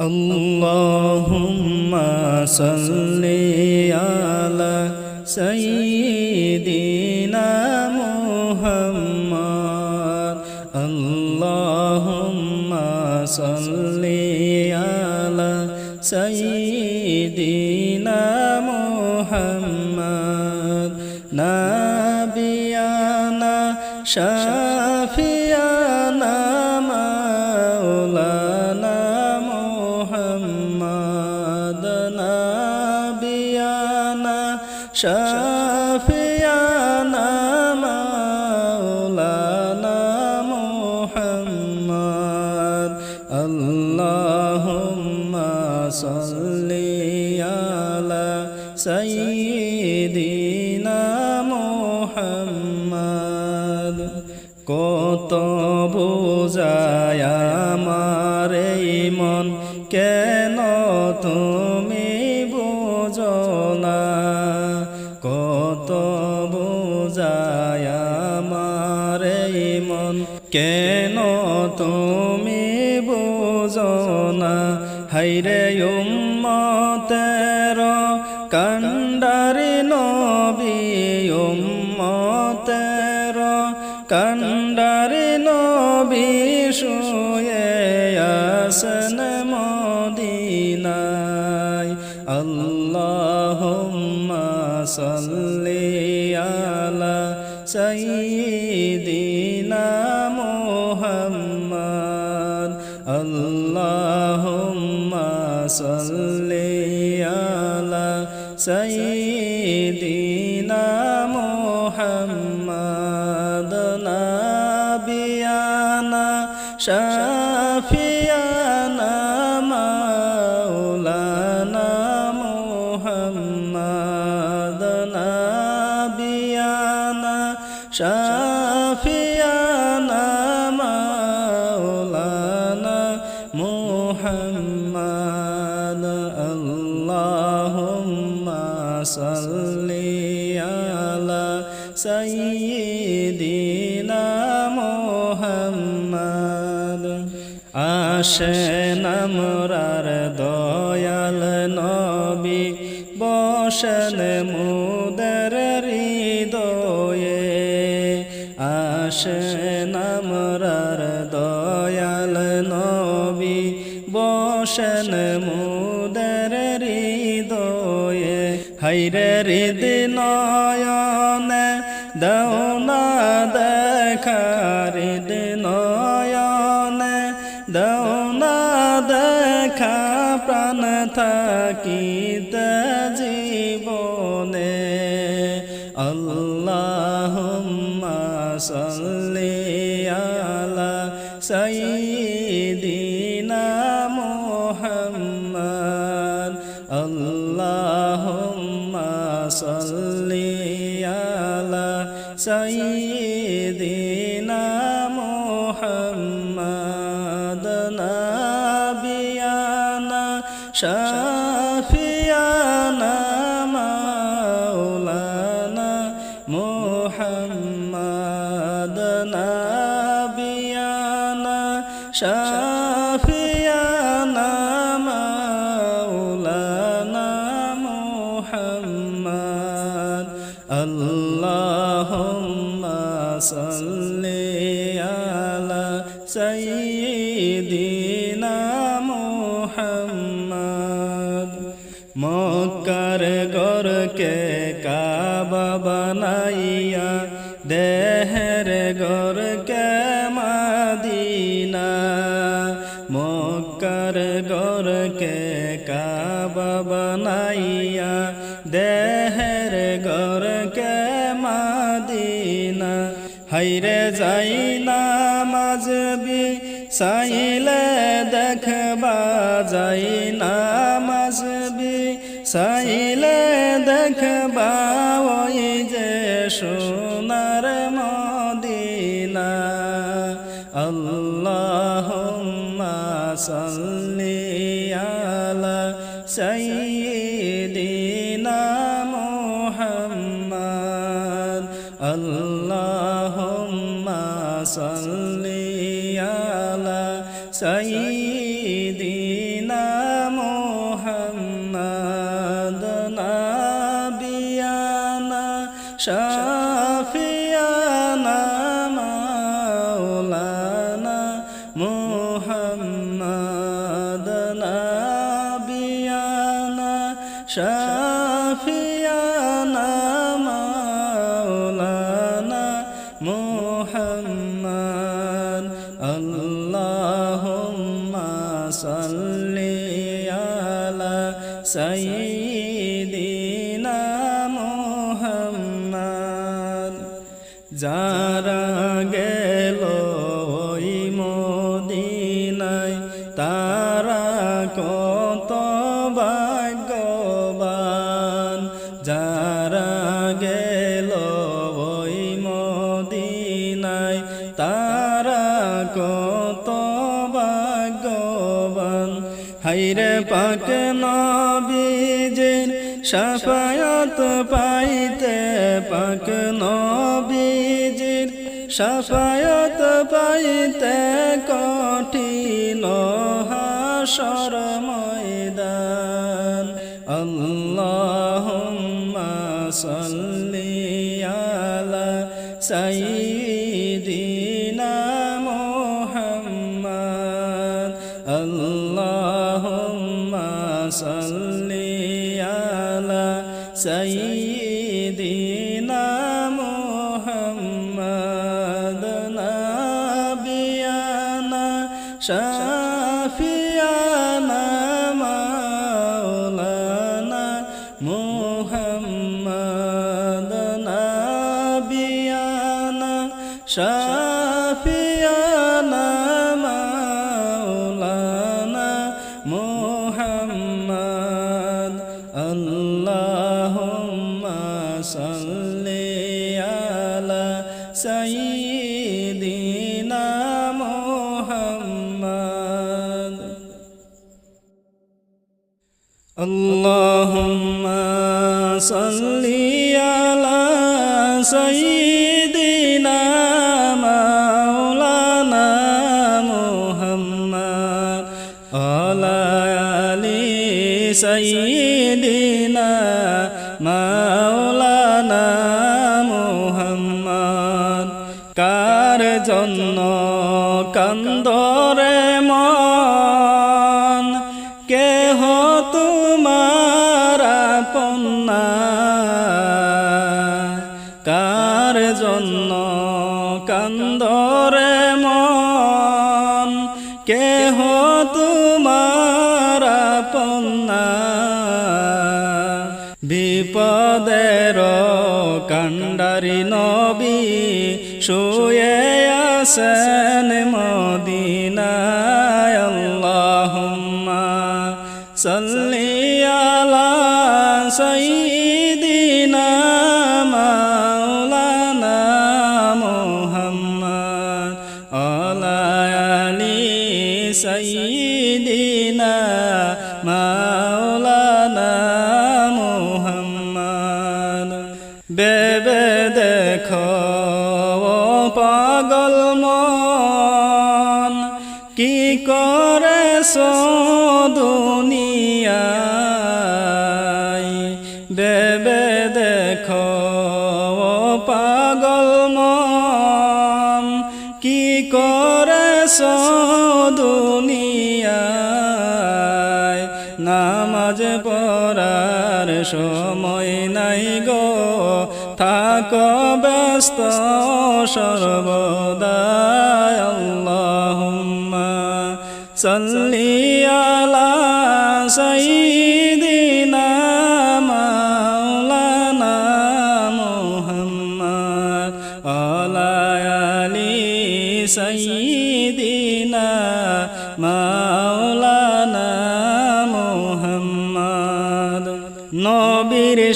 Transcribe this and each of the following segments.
اللهم صل على سيدنا محمد اللهم صل على سيدنا محمد نبينا شافينا সঈদিনা মোহাম্মদ, কত বোঝায় আমার মন, কেন তুমি বোঝো না কত বোঝায় আমার মন, কেন তুমি বোঝো না হাইরে উম্মতের কান্ডারি নবী উম্মতের কান্ডারি নবী শুয়ে আসন মদিনায়। আল্লাহুম্মা সাল্লি আলা সাইয়্যিদিনা সাইয়্যিদিনা মুহাম্মদ। আসেন আমরার দয়াল নবী, বসেন মুদের হৃদয়ে। আসেন আমরার দয়াল নবী, বসেন মুদের হৃদয়ে। হাইরে হৃদ নয়নে দৌনা দেখা হৃদ নয়নে দৌনা দেখা প্রাণ থাকিতে জীবনে। আল্লাহুম্মা সাল্লি আলা সাইয়্যিদিনা শাফিয়ানা মাওলানা মুহাম্মদ আল্লাহুম্মা সাল্লি আলা সাইয়্যিদিনা মুহাম্মদ মক্কার গরকে কাবা বানাইয়া হাইরে যাই না মাজবি সাইলে দেখবা যাই না মাজবি সাইলে দেখবা ওই যে সোনার মদিনা। আল্লাহুম্মা সাল্লি আলা সাইয়্যিদিনা মুহাম্মদ। আল্লাহুম্মা যারা গেল ওই মদিনায়, তারা কত ভাগ্যবান। যারা গেল ওই মদিনায়, তারা কত ভাগ্যবান। হাইরে পাক নবীজির সাফায়াত পাইতে পাক নবীজির। সাফায়াত পাইতে কঠিন হাসর ময়দান। আল্লাহুম্মা সাল্লি আলা সাইয়্যিদিনা اللهم صل على سيدنا مولانا محمد وعلى آل سيدنا مولانا محمد কার জন্য কান্দরে কান্ডারি নবী শুয়ে আসেন মদিনায় আল্লাহুম্মা সাল্লি দুনিয়ায় নামাজ পড়ার সময় নাই গো। থাক ব্যস্ত সর্বদায় আল্লাহুম্মা সাল্লি আলা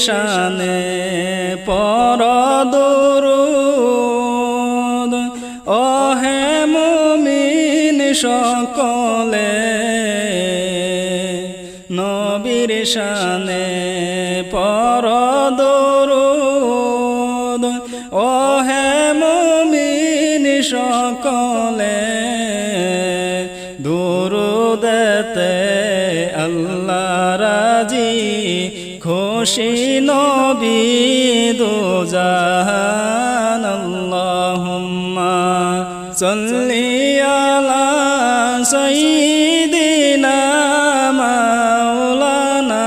শানে পর দরুদ। ও হে মুমিন সকলে, নবীর শানে পর দরুদ। ও হে মুমিন সকলে, দুরুদতে আল্লাহ রাজি খুশি নবী দুজাহান আল্লাহুম্মা সাল্লি আলা সাইয়্যিদিনা মাওলানা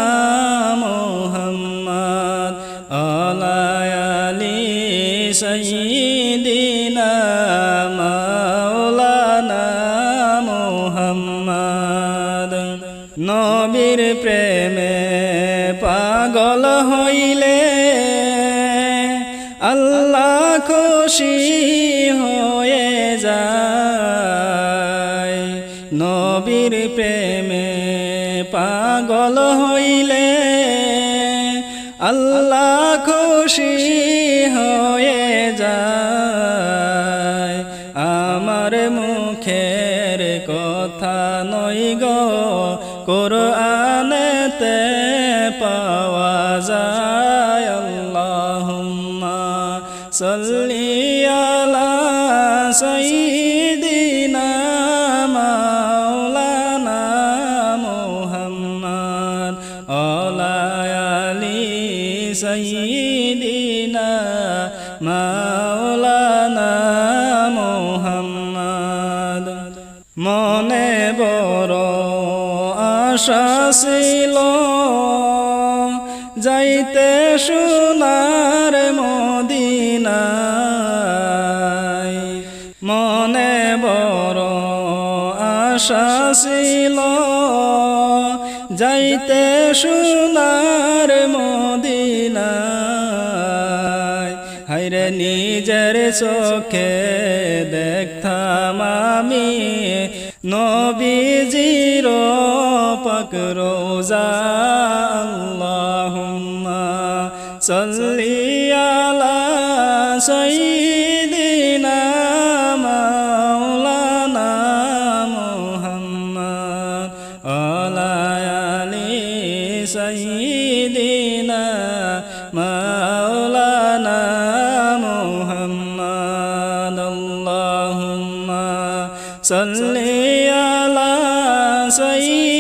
মুহাম্মদ আলা আলি সাইয়্যিদিনা মাওলানা মুহাম্মদ নবীর প্রেম আল্লাহ খুশি হয়ে আশা ছিল যাইতে সোনার মদিনায় মনে বড় আশা ছিল। যাইতে সোনার মদিনায় হাইরে নিজের চোখে দেখতাম আমি নবীজির পাক রোজা, আল্লাহুম্মা সাল্লি আলা সাইয়্যিদিনা মাওলানা মুহাম্মদ, আলা আলি সাইয়্যিদিনা মাওলানা মুহাম্মদ, আল্লাহুম্মা সাল্লি আলা সাইয়্যিদিনা